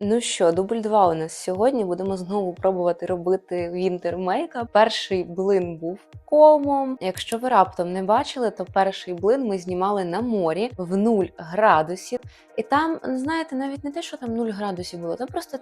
Ну що, дубль 2 у нас сьогодні. Будемо знову пробувати робити вінтер мейкап. Перший блин був комом. Якщо ви раптом не бачили, то перший блин ми знімали на морі в 0 градусів. І там, знаєте, навіть не те, що там 0 градусів було, там просто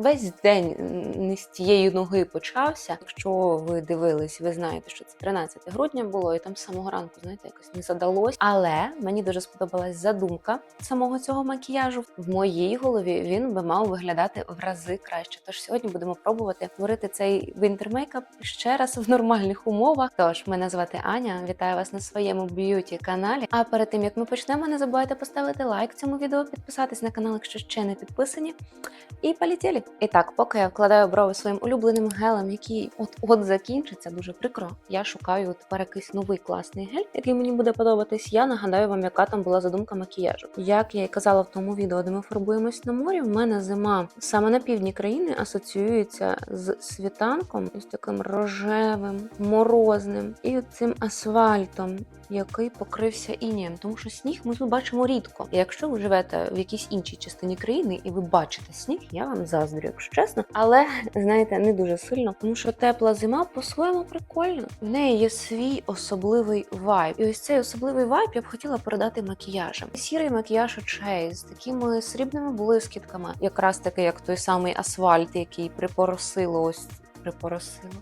весь день не з тієї ноги почався. Якщо ви дивились, ви знаєте, що це 13 грудня було, і там з самого ранку, знаєте, якось не задалось. Але мені дуже сподобалась задумка самого цього макіяжу. В моїй голові він би мав виглядати в рази краще. Тож сьогодні будемо пробувати створити цей вінтер мейкап ще раз в нормальних умовах. Тож мене звати Аня. Вітаю вас на своєму б'юті каналі. А перед тим як ми почнемо, не забувайте поставити лайк цьому відео, підписатись на канал, якщо ще не підписані. І полетіли. І так, поки я вкладаю брови своїм улюбленим гелем, який от от закінчиться, дуже прикро. Я шукаю тепер якийсь новий класний гель, який мені буде подобатись. Я нагадаю вам, яка там була задумка макіяжу. Як я і казала в тому відео, де ми фарбуємось на морі. В мене зима саме на півдні країни асоціюється з світанком, ось таким рожевим, морозним і цим асфальтом. Який покрився інієм, тому що сніг ми бачимо рідко. І якщо ви живете в якійсь іншій частині країни і ви бачите сніг, я вам заздрю, якщо чесно. Але знаєте, не дуже сильно, тому що тепла зима по-своєму прикольна. В неї є свій особливий вайб. І ось цей особливий вайб я б хотіла передати макіяжем. Сірий макіяж очей з такими срібними блискітками, якраз таки, як той самий асфальт, який припоросило ось припоросило.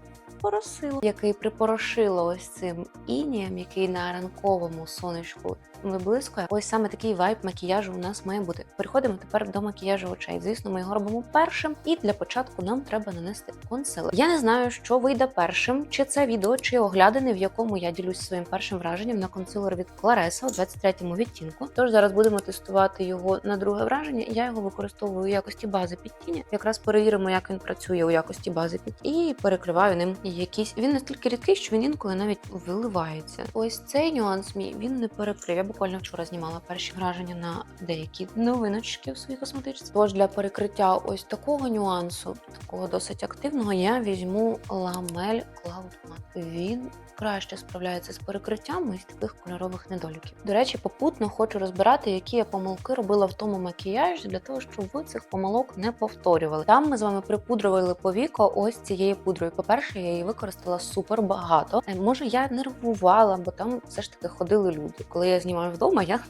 Поросило, який припорошило ось цим інієм, який на ранковому сонечку виблискує. Ось саме такий вайб макіяжу у нас має бути. Переходимо тепер до макіяжу очей. Звісно, ми його робимо першим, і для початку нам треба нанести консилер. Я не знаю, що вийде першим, чи це відео, чи оглядини, в якому я ділюсь своїм першим враженням на консилер від Claresa у 23-му відтінку. Тож зараз будемо тестувати його на друге враження. Я його використовую у якості бази під тіні. Якраз перевіримо, як він працює у якості бази під і перекриваю ним якісь. Він настільки рідкий, що він інколи навіть виливається. Ось цей нюанс мій він не перекрив. Буквально вчора знімала перші враження на деякі новиночки в своїй косметичці. Тож для перекриття ось такого нюансу, такого досить активного, я візьму ламель Cloud. Він краще справляється з перекриттям із таких кольорових недоліків. До речі, попутно хочу розбирати, які я помилки робила в тому макіяжі, для того, щоб ви цих помилок не повторювали. Там ми з вами припудрували повіко ось цією пудрою. По-перше, я її використала супер багато. Е, Може, я нервувала, бо там все ж таки ходили люди. Коли я знімаю вдома, я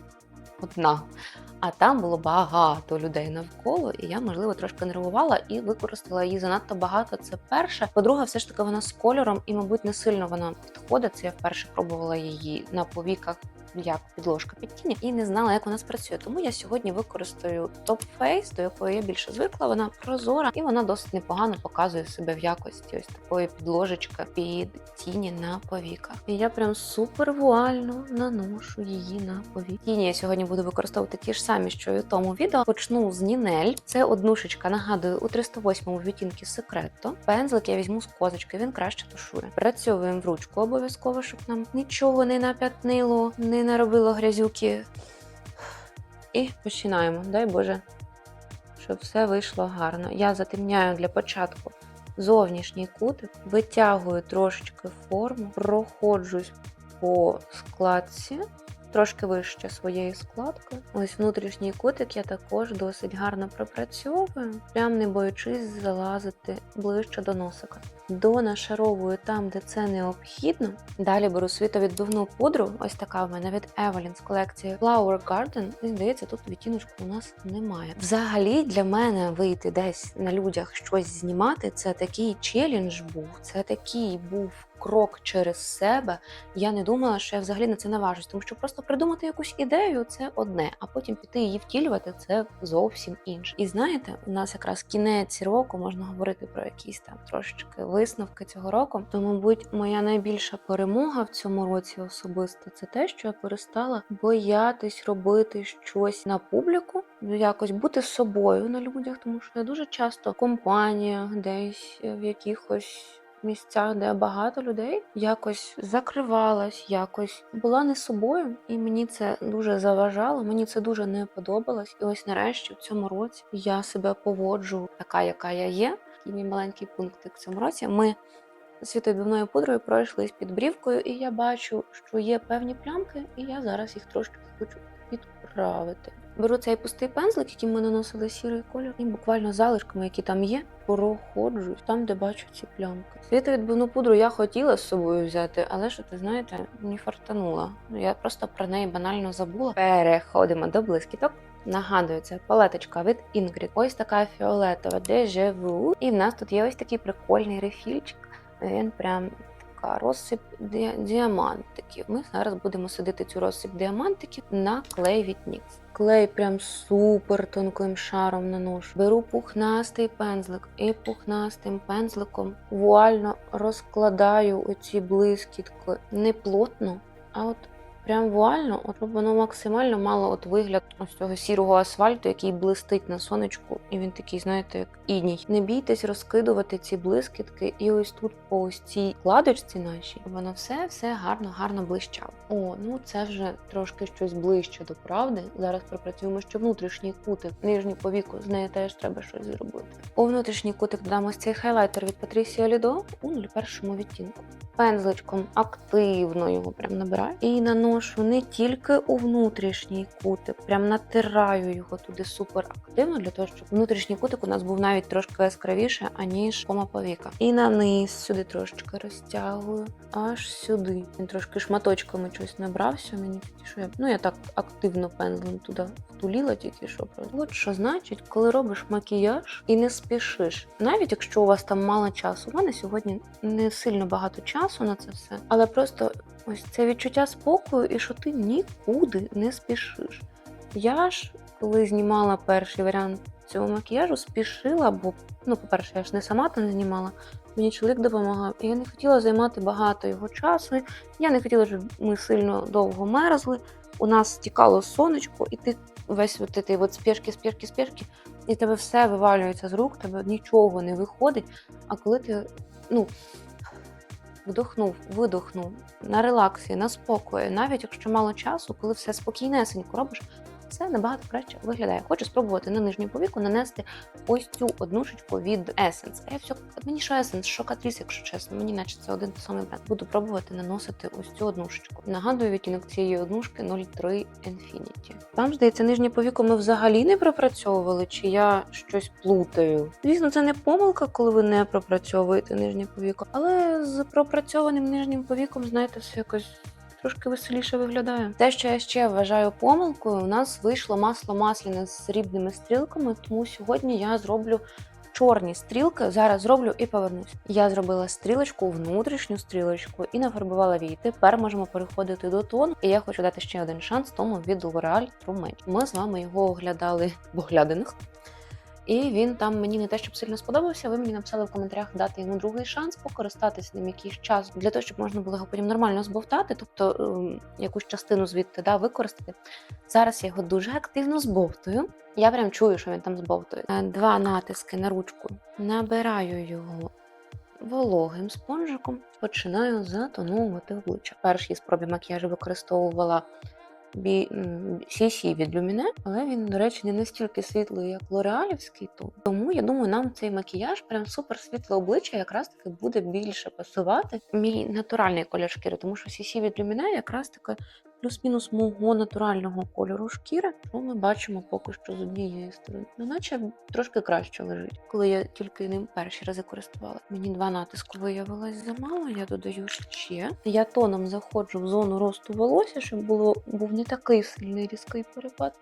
одна. А там було багато людей навколо, і я, можливо, трошки нервувала і використала її занадто багато. Це перше. По-друге, все ж таки вона з кольором, і, мабуть, не сильно вона підходить. Це я вперше пробувала її на повіках як підложка під тіні, і не знала, як вона спрацює. Тому я сьогодні використаю Top Face, до якої я більше звикла. Вона прозора і вона досить непогано показує себе в якості ось такої підложечки під тіні на повіках. І я прям супер вуально наношу її на повік. Тіні я сьогодні буду використовувати ті ж самі, що і у тому відео. Почну з Нінель. Це однушечка, нагадую, у 308-му відтінки секрето. Пензлик я візьму з козочки, він краще тушує. Працьовуємо в ручку обов'язково, щоб нам нічого не нап'ятнило, не наробило грязюки. І починаємо. Дай Боже, щоб все вийшло гарно. Я затемняю для початку зовнішній кутик, витягую трошечки форму, проходжусь по складці. Трошки вище своєї складки. Ось внутрішній кутик я також досить гарно пропрацьовую, прям не боючись залазити ближче до носика. Донашаровую там, де це необхідно. Далі беру світовідбивну пудру. Ось така в мене від Evelyn з колекції Flower Garden. І здається, тут відтіночку у нас немає. Взагалі, для мене вийти десь на людях щось знімати. Це такий челендж був. Це такий був крок через себе. Я не думала, що я взагалі на це наважусь, тому що просто придумати якусь ідею це одне, а потім піти її втілювати це зовсім інше. І знаєте, у нас якраз кінець року можна говорити про якісь там трошечки висновки цього року. То, мабуть, моя найбільша перемога в цьому році особисто це те, що я перестала боятись робити щось на публіку, ну, якось бути собою на людях, тому що я дуже часто в компаніях, десь в якихось. Місцях, де багато людей, якось закривалась, якось була не собою, і мені це дуже заважало. Мені це дуже не подобалось. І ось нарешті в цьому році я себе поводжу така, яка я є. І мій маленький пунктик в цьому році. Ми світовідбивною пудрою пройшлись під брівкою, і я бачу, що є певні плямки, і я зараз їх трошки хочу підправити. Беру цей пустий пензлик, яким ми наносили сірий кольор, і буквально залишками, які там є, проходжусь там, де бачу ці плямки. Світовідбивну пудру я хотіла з собою взяти, але що ти знаєте, не фартанула. Ну, Я просто про неї банально забула. Переходимо до блискіток. Нагадую, це палеточка від Ingrid. Ось така фіолетова Vu. І в нас тут є ось такий прикольний рефільчик. Він прям така розсип ді- діамантиків. Ми зараз будемо садити цю розсип діамантиків на клей. Клей прям супер тонким шаром наношу. Беру пухнастий пензлик і пухнастим пензликом вуально розкладаю оці блискітки не плотно, а от прям вуально, от воно максимально мало от вигляд ось цього сірого асфальту, який блистить на сонечку, і він такий, знаєте, як іній. Не бійтесь розкидувати ці блискітки, і ось тут по ось цій кладочці нашій, воно все все гарно, гарно блищало. О, ну це вже трошки щось ближче до правди. Зараз пропрацюємо ще внутрішній кутик, нижній повіку, з нею теж треба щось зробити. У внутрішній кутик додамо цей хайлайтер від Patricia Lido у 01 відтінку пензличком активно його прям набираю і наношу не тільки у внутрішній кутик, прям натираю його туди супер активно, для того, щоб внутрішній кутик у нас був навіть трошки яскравіше, аніж кома повіка. І на низ сюди трошечки розтягую, аж сюди. Він трошки шматочками щось набрався. Мені я ну я так активно пензлем туди втуліла тільки що. От що значить, коли робиш макіяж і не спішиш, навіть якщо у вас там мало часу. У мене сьогодні не сильно багато часу на це все, але просто ось це відчуття спокою, і що ти нікуди не спішиш. Я ж, коли знімала перший варіант цього макіяжу, спішила, бо, ну, по-перше, я ж не сама там знімала, мені чоловік допомагав, і я не хотіла займати багато його часу. Я не хотіла, щоб ми сильно довго мерзли. У нас стікало сонечко, і ти весь от ти от спешки, спешки, спешки, і тебе все вивалюється з рук, тебе нічого не виходить. А коли ти ну, вдохнув, видохнув на релаксі, на спокої, навіть якщо мало часу, коли все спокійнесенько робиш, це набагато краще виглядає. Хочу спробувати на нижню повіку нанести ось цю однушечку від Essence. А я все мені що Essence, що Catrice, якщо чесно, мені наче це один той самий бренд. Буду пробувати наносити ось цю однушечку. Нагадую, відтінок цієї однушки 03 Infinity. Там, здається, нижнє повіку ми взагалі не пропрацьовували, чи я щось плутаю. Звісно, це не помилка, коли ви не пропрацьовуєте нижнє повіко, але з пропрацьованим нижнім повіком, знаєте, все якось трошки веселіше виглядає. Те, що я ще вважаю помилкою, у нас вийшло масло масляне з срібними стрілками, тому сьогодні я зроблю. Чорні стрілки зараз зроблю і повернусь. Я зробила стрілочку, внутрішню стрілочку і нафарбувала вії. Тепер можемо переходити до тону. І я хочу дати ще один шанс тому від L'Oreal True Match. Ми з вами його оглядали в оглядинах. І він там мені не те, щоб сильно сподобався. Ви мені написали в коментарях дати йому другий шанс, покористатися ним якийсь час для того, щоб можна було його потім нормально збовтати, тобто ем, якусь частину звідти да, використати. Зараз я його дуже активно збовтую. Я прям чую, що він там збовтує. Е, Два натиски на ручку. Набираю його вологим спонжиком, починаю затоновувати обличчя. Першій спробі макіяжу використовувала бі... м, від люміне, але він, до речі, не настільки світлий, як лореалівський тон. Тому я думаю, нам цей макіяж прям супер світле обличчя якраз таки буде більше пасувати мій натуральний колір шкіри, тому що сісі від люміне якраз таки плюс-мінус мого натурального кольору шкіри, що ми бачимо поки що з однієї сторони. Ну, наче трошки краще лежить, коли я тільки ним перші рази користувалася. Мені два натиску виявилось замало, я додаю ще. Я тоном заходжу в зону росту волосся, щоб було був не такий сильний різкий перепад.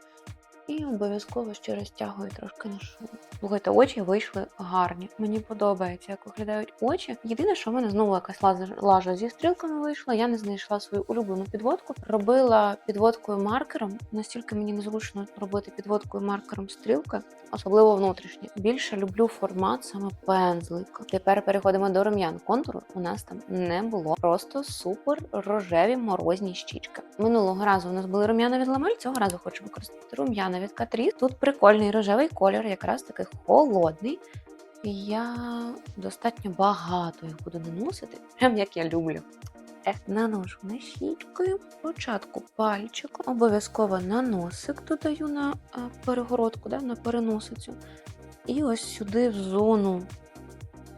І обов'язково ще розтягую трошки на шоу. Слухайте, очі вийшли гарні. Мені подобається, як виглядають очі. Єдине, що в мене знову якась лажа зі стрілками вийшла. Я не знайшла свою улюблену підводку. Робила підводкою маркером. Настільки мені незручно робити підводкою маркером стрілки, особливо внутрішні. Більше люблю формат саме пензлика. Тепер переходимо до рум'ян. Контуру у нас там не було. Просто супер рожеві морозні щічки. Минулого разу у нас були рум'яна від ламель. Цього разу хочу використати рум'яна від Catrice. Тут прикольний рожевий колір, якраз такий холодний. Я достатньо багато їх буду наносити, прям як я люблю. Е, наношу на спочатку пальчиком, обов'язково на носик додаю на перегородку, да, на переносицю. І ось сюди в зону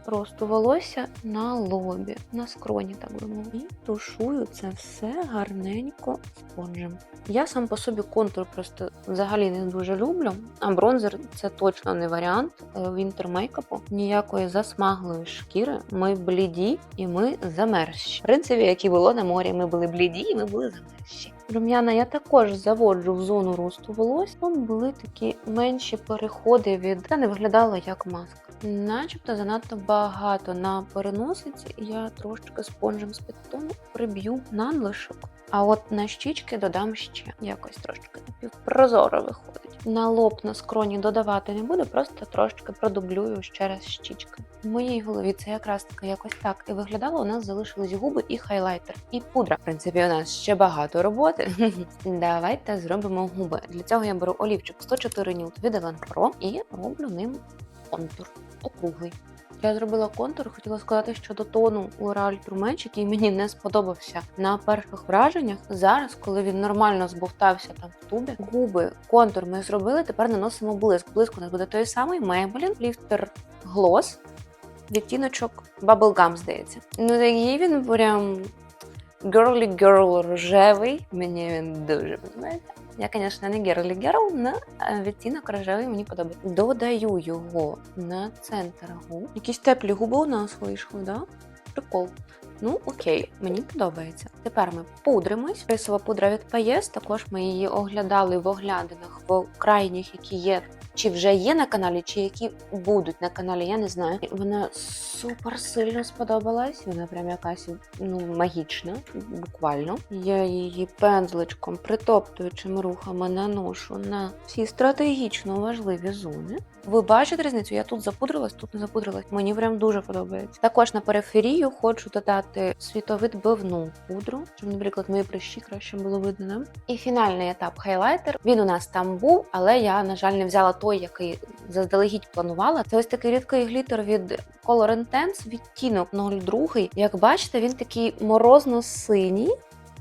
росту волосся на лобі, на скроні, так би мовити. І тушую це все гарненько спонжем. Я сам по собі контур просто взагалі не дуже люблю, а бронзер це точно не варіант е, вінтер мейкапу. Ніякої засмаглої шкіри. Ми бліді і ми замерзші. В принципі, як і було на морі, ми були бліді і ми були замерзші. Рум'яна я також заводжу в зону росту волосся. Там були такі менші переходи від та не виглядало як маска. Начебто занадто багато на переносиці, і я трошечки спонжем з підтону приб'ю надлишок. А от на щічки додам ще якось трошки напівпрозоро виходить. На лоб на скроні додавати не буду, просто трошки продублюю ще раз щічки. В моїй голові це якраз таки якось так і виглядало. У нас залишились губи і хайлайтер, і пудра. В принципі, у нас ще багато роботи. Давайте зробимо губи. Для цього я беру олівчик 104 нюд від Elan Pro і роблю ним контур округлий. Я зробила контур, хотіла сказати, що до тону L'Oreal True Match, який мені не сподобався на перших враженнях. Зараз, коли він нормально збовтався там в тубі, губи, контур ми зробили. Тепер наносимо блиск. Блиск у нас буде той самий Maybelline Lifter Gloss, відтіночок Bubblegum, здається. Ну такий він прям girly girl рожевий. Мені він дуже подобається. Я, звісно, не girly girl, але відтінок рожевий мені подобається. Додаю його на центр губ. Якісь теплі губи у нас вийшли, да? Прикол. Ну, окей, мені подобається. Тепер ми пудримось. Рисова пудра від Paes, також ми її оглядали в оглядинах в крайніх, які є, чи вже є на каналі, чи які будуть на каналі, я не знаю. Вона супер сильно сподобалась. Вона прям якась ну, магічна, буквально. Я її пензличком, притоптуючими рухами наношу на всі стратегічно важливі зони. Ви бачите різницю? Я тут запудрилась, тут не запудрилась. Мені прям дуже подобається. Також на периферію хочу додати світовидбивну пудру, щоб, наприклад, мої прищі краще було видно. Не? І фінальний етап хайлайтер. Він у нас там був, але я, на жаль, не взяла той, який заздалегідь планувала. Це ось такий рідкий глітер від Color Intense, відтінок 02. Як бачите, він такий морозно-синій.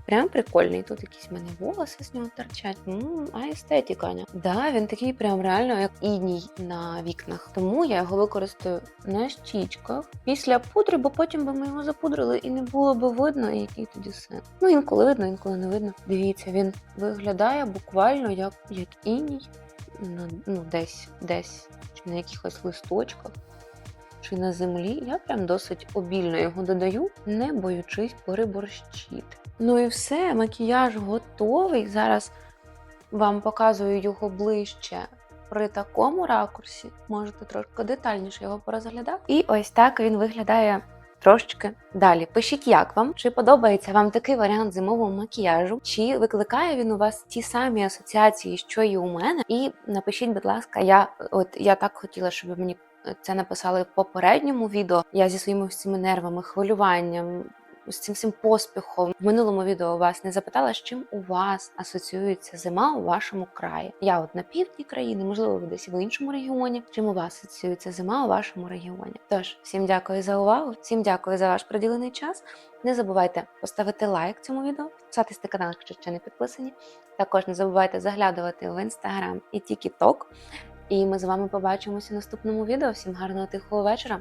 Прям прикольний. Тут якісь мене волоси з нього торчать. М, а естетика. Да, він такий прям реально як іній на вікнах. Тому я його використаю на щічках після пудри, бо потім би ми його запудрили і не було би видно, який тоді сенс. Ну інколи видно, інколи не видно. Дивіться, він виглядає буквально як, як іній. Ну, десь, десь, чи на якихось листочках. На землі я прям досить обільно його додаю, не боючись переборщити. Ну і все, макіяж готовий. Зараз вам показую його ближче при такому ракурсі. Можете трошки детальніше його порозглядати. І ось так він виглядає трошечки далі. Пишіть, як вам, чи подобається вам такий варіант зимового макіяжу, чи викликає він у вас ті самі асоціації, що і у мене. І напишіть, будь ласка, я от я так хотіла, щоб мені це написали в попередньому відео. Я зі своїми всіми нервами, хвилюванням, з цим всім поспіхом в минулому відео вас не запитала, з чим у вас асоціюється зима у вашому краї. Я от на півдні країни, можливо, ви десь в іншому регіоні. Чим у вас асоціюється зима у вашому регіоні? Тож, всім дякую за увагу, всім дякую за ваш приділений час. Не забувайте поставити лайк цьому відео, підписатись на канал, якщо ще не підписані. Також не забувайте заглядувати в інстаграм і тікток. І ми з вами побачимося в наступному відео. Всім гарного тихого вечора.